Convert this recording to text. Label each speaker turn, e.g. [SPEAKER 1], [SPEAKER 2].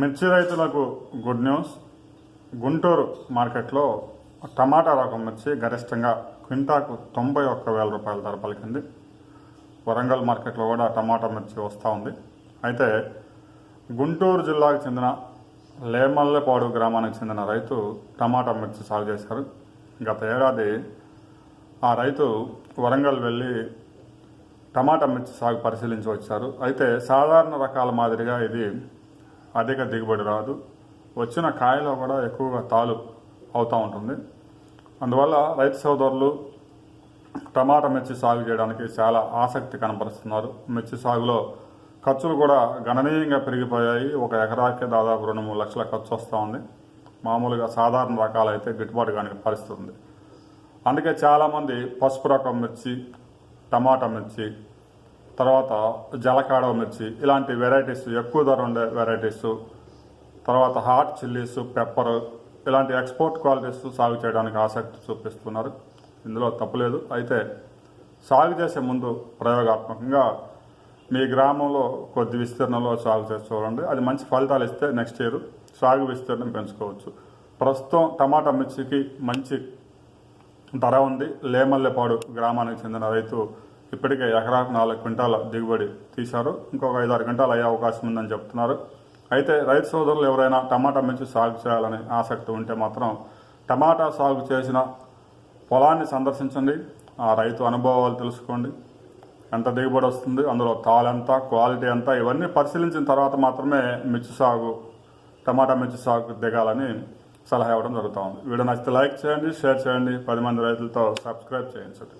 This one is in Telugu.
[SPEAKER 1] మిర్చి రైతులకు గుడ్ న్యూస్. గుంటూరు మార్కెట్లో టమాటా రకం మిర్చి గరిష్టంగా క్వింటాకు తొంభై ఒక్క వేల రూపాయల ధర పలికింది. వరంగల్ మార్కెట్లో కూడా టమాటా మిర్చి వస్తూ ఉంది. అయితే గుంటూరు జిల్లాకు చెందిన లేమల్లెపాడు గ్రామానికి చెందిన రైతు టమాటా మిర్చి సాగు చేశారు. గత ఏడాది ఆ రైతు వరంగల్ వెళ్ళి టమాటా మిర్చి సాగు పరిశీలించి వచ్చారు. అయితే సాధారణ రకాల మాదిరిగా ఇది అధిక దిగుబడి రాదు. వచ్చిన కాయలో కూడా ఎక్కువగా తాలు అవుతూ ఉంటుంది. అందువల్ల రైతు సోదరులు టమాటా మిర్చి సాగు చేయడానికి చాలా ఆసక్తి కనపరుస్తున్నారు. మిర్చి సాగులో ఖర్చులు కూడా గణనీయంగా పెరిగిపోయాయి. ఒక ఎకరాకే దాదాపు రెండు మూడు లక్షల ఖర్చు వస్తూ ఉంది. మామూలుగా సాధారణ రకాలైతే గిట్టుబాటు కాని పరిస్థితి ఉంది. అందుకే చాలామంది పసుపు రకం మిర్చి టమాటా మిర్చి తర్వాత జలకాడ మిర్చి ఇలాంటి వెరైటీస్ ఎక్కువ ధర ఉండే వెరైటీస్ తర్వాత హాట్ చిల్లీస్ పెప్పర్ ఇలాంటి ఎక్స్పోర్ట్ క్వాలిటీస్ సాగు చేయడానికి ఆసక్తి చూపిస్తున్నారు. ఇందులో తప్పులేదు అయితే సాగు చేసే ముందు ప్రయోగాత్మకంగా మీ గ్రామంలో కొద్ది విస్తీర్ణంలో సాగు చేసి చూడండి. అది మంచి ఫలితాలు ఇస్తే నెక్స్ట్ ఇయర్ సాగు విస్తీర్ణం పెంచుకోవచ్చు. ప్రస్తుతం టమాటా మిర్చికి మంచి ధర ఉంది. లేమల్లెపాడు గ్రామానికి చెందిన రైతు ఇప్పటికే ఎకరాకు నాలుగు క్వింటాల దిగుబడి తీశారు. ఇంకొక ఐదారు క్వింటాలు అయ్యే అవకాశం ఉందని చెప్తున్నారు. అయితే రైతు సోదరులు ఎవరైనా టమాటా మిర్చి సాగు చేయాలని ఆసక్తి ఉంటే మాత్రం టమాటా సాగు చేసిన పొలాన్ని సందర్శించండి. ఆ రైతు అనుభవాలు తెలుసుకోండి. ఎంత దిగుబడి వస్తుంది అందులో తాలు ఎంత క్వాలిటీ ఎంత ఇవన్నీ పరిశీలించిన తర్వాత మాత్రమే మిర్చి సాగు టమాటా మిర్చి సాగు దిగాలని సలహా ఇవ్వడం జరుగుతూ ఉంది వీడియో నచ్చితే లైక్ చేయండి షేర్ చేయండి. పది మంది రైతులతో సబ్స్క్రైబ్ చేయించండి